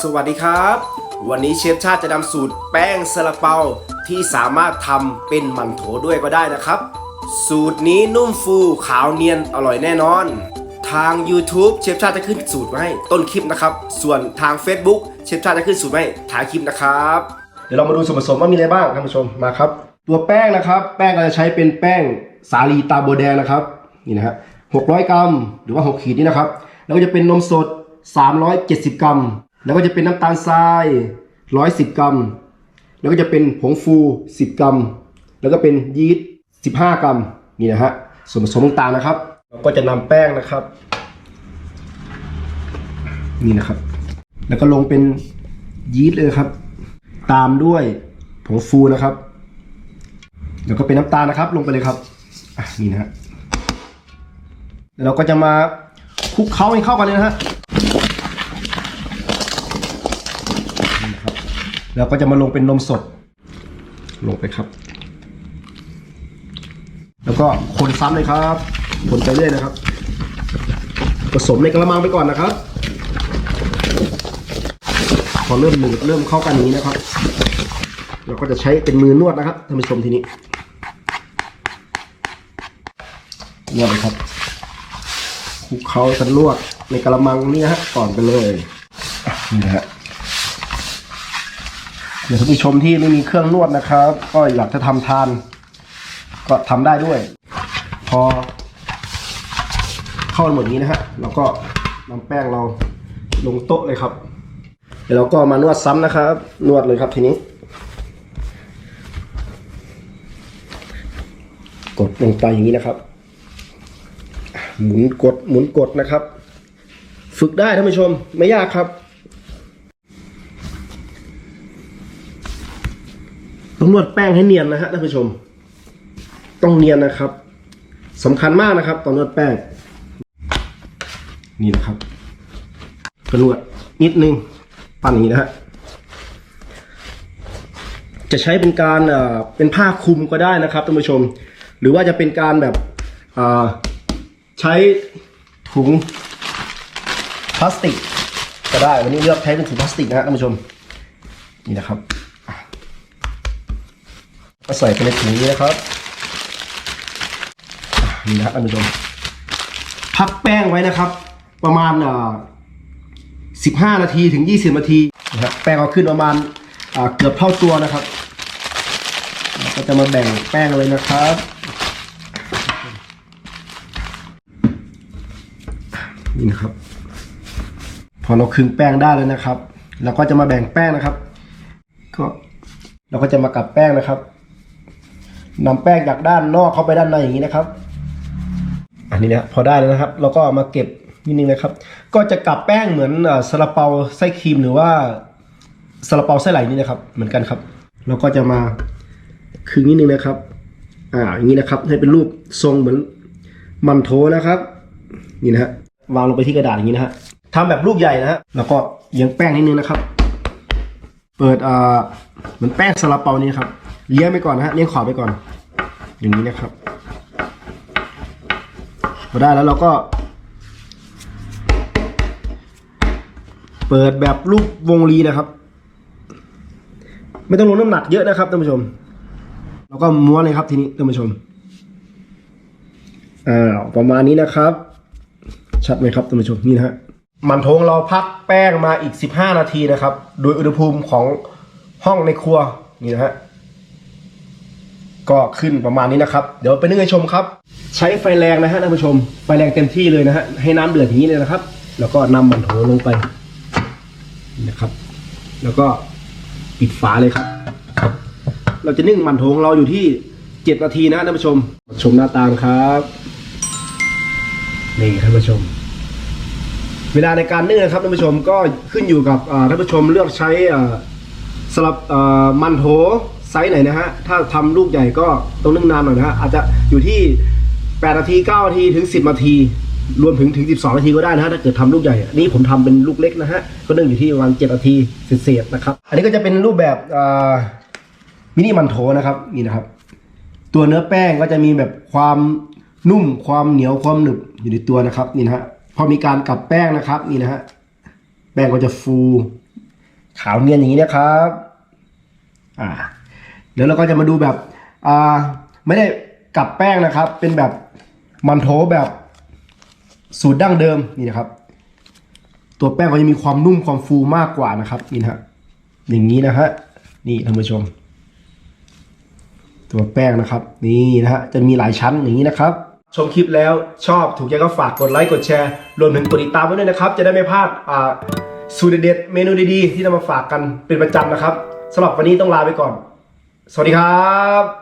สวัสดีครับ วันนี้เชฟชาติจะนำสูตรแป้งซาลาเปาที่สามารถทำเป็นมันโถด้วยก็ได้นะครับ สูตรนี้นุ่มฟูขาวเนียนอร่อยแน่นอน ทาง YouTube เชฟชาติจะขึ้นสูตรมาให้ต้นคลิปนะครับ ส่วนทาง Facebook เชฟชาติจะขึ้นสูตรมาให้ท้ายคลิปนะครับ เดี๋ยวเรามาดูส่วนผสมว่ามีอะไรบ้างท่านผู้ชมมาครับ ตัวแป้งนะครับ แป้งเราจะใช้เป็นแป้งสาลีตาโบวแดงนะครับนี่นะฮะ600 กรัม หรือว่า 6 ขีดนี่นะครับ แล้วก็จะเป็นนมสด 370 กรัม แล้วก็จะเป็นน้ำตาลทราย 110 กรัม แล้วก็จะเป็นผงฟู 10 กรัม แล้วก็เป็นยีสต์15 กรัมนี่นะฮะส่วนผสมต่างๆนะครับ เราก็จะนำแป้งนะครับ นี่นะครับ แล้วก็ลงเป็นยีสต์เลยครับ ตามด้วยผงฟูนะครับแล้วก็เป็นน้ำตาลนะครับ ลงไปเลยครับนี่นะฮะแล้วเราก็จะมาคลุกเคล้าให้เข้ากันเลยนะฮะ นี่นะครับ แล้วก็จะมาลงเป็นนมสด ลงไปครับ แล้วก็คนซ้ำเลยครับคนไปเรื่อยนะครับ ผสมในกระมังไปก่อนนะครับ พอเริ่มหนืดเริ่มเข้ากันนี้นะครับ เราก็จะใช้เป็นมือนวดนะครับท่านผู้ชมทีนี้นวดเลยครับคลุกเคล้ากันนวดในกระมังนี่ฮะก่อนไปเลยนี่ฮะ ดี๋ยวท่านผู้ชมที่ไม่มีเครื่องนวดนะครับ ก็อยากจะทำทาน ก็ทำได้ด้วย พอ เข้าหมดนี้นะฮะเราก็นำแป้งเราลงโต๊ะเลยครับ เดี๋ยวเราก็มานวดซ้ำนะครับ นวดเลยครับทีนี้ กดลงไปอย่างนี้นะครับ หมุนกดหมุนกดนะครับ ฝึกได้ท่านผู้ชมไม่ยากครับ ต้องนวดแป้งให้เนียนนะฮะท่านผู้ชม ต้องเนียนนะครับสำคัญมากนะครับตอนนวดแป้ง นี่นะครับกระนวดนิดนึงปั้นอย่างนี้นะฮะจะใช้เป็นการเอ่อเป็นผ้าคลุมก็ได้นะครับท่านผู้ชม หรือว่าจะเป็นการแบบเอ่อใช้ถุงพลาสติก ก็ได้วันนี้เลือกใช้เป็นถุงพลาสติกนะฮะท่านผู้ชมนี่นะครับ ก็ใส่ไปในถุงนี้นะครับอะนี่นะครับท่านผู้ชมพักแป้งไว้นะครับ ประมาณอ่า15นาทีถึง20นาทีนะครับแป้งเอาขึ้นประมาณอ่าเกือบเท่าตัวนะครับเราก็จะมาแบ่งแป้งเลยนะครับนี่นะครับ พอเราคลึงแป้งได้แล้วนะครับเราก็จะมาแบ่งแป้งนะครับ ก็เราก็จะมากลับแป้งนะครับ นำแป้งจากด้านนอกเข้าไปด้านในอย่างนี้นะครับ อันนี้นะพอได้แล้วนะครับ เราก็มาเก็บนิดนึงนะครับ ก็จะกลับแป้งเหมือนซาลาเปาไส้ครีมหรือว่าซาลาเปาไส้ไหลนี่นะครับ เหมือนกันครับเราก็จะมาคึงนิดนึงนะครับ อ่าอย่างนี้นะครับ ให้เป็นรูปทรงเหมือนมันโถนะครับ นี่นะฮะวางลงไปที่กระดาษอย่างนี้นะฮะทำแบบลูกใหญ่นะฮะแล้วก็เลี้ยงแป้งนิดนึงนะครับ เปิดอ่าเหมือนแป้งซาลาเปานี่ครับ เลี้ยงไปก่อนนะฮะเลี้ยงขอบไปก่อน อย่างนี้นะครับพอได้แล้วเราก็ เปิดแบบรูปวงรีนะครับ ไม่ต้องลงน้ำหนักเยอะนะครับท่านผู้ชม แล้วก็ม้วนเลยครับทีนี้ท่านผู้ชมอ่าประมาณนี้นะครับ ชัดไหมครับท่านผู้ชมนี่นะฮะมันทงเราพักแป้งมาอีก 15 นาทีนะครับ โดยอุณหภูมิของห้องในครัวนี่นะฮะ ก็ขึ้นประมาณนี้นะครับ เดี๋ยวไปนึ่งให้ชมครับ ใช้ไฟแรงนะฮะท่านผู้ชม ไฟแรงเต็มที่เลยนะฮะ ให้น้ำเดือดอย่างนี้เลยนะครับ แล้วก็นำมันโถลงไปนะครับ แล้วก็ปิดฝาเลยครับ เราจะนึ่งมันโถของเราอยู่ที่เจ็ดนาทีนะท่านผู้ชม ชมหน้าตามครับนี่ท่านผู้ชม เวลาในการนึ่งนะครับท่านผู้ชมก็ขึ้นอยู่กับท่านผู้ชมเลือกใช้สำหรับมันโถ ไซส์ไหนนะฮะ ถ้าทำลูกใหญ่ก็ต้องนึ่งนานหน่อยนะฮะ อาจจะอยู่ที่ 8 นาที 9 นาที ถึง 10 นาที รวมถึงถึง 12 นาทีก็ได้นะฮะ ถ้าเกิดทำลูกใหญ่ อันนี้ผมทำเป็นลูกเล็กนะฮะ ก็นึ่งอยู่ที่ประมาณ7นาทีเศษๆนะครับ อันนี้ก็จะเป็นรูปแบบมินิมันโถนะครับ นี่นะครับ ตัวเนื้อแป้งก็จะมีแบบความนุ่ม ความเหนียว ความหนึบอยู่ในตัวนะครับ นี่นะฮะ พอมีการกลับแป้งนะครับ นี่นะฮะ แป้งก็จะฟู ขาวเนียนอย่างนี้นะครับ อ่า เดี๋ยวเราก็จะมาดูแบบอ่าไม่ได้กลับแป้งนะครับ เป็นแบบมันโถแบบสูตรดั้งเดิมนี่นะครับ ตัวแป้งก็จะมีความนุ่มความฟูมากกว่านะครับนี่นะฮะอย่างนี้นะฮะนี่ท่านผู้ชม ตัวแป้งนะครับ นี่นะฮะจะมีหลายชั้นอย่างนี้นะครับ ชมคลิปแล้วชอบถูกใจก็ฝากกดไลค์กดแชร์รวมถึงกดติดตามไว้ด้วยนะครับ จะได้ไม่พลาดอ่าสูตรเด็ดเมนูดีๆ ที่นำมาฝากกันเป็นประจำนะครับสำหรับวันนี้ต้องลาไปก่อน สวัสดีครับ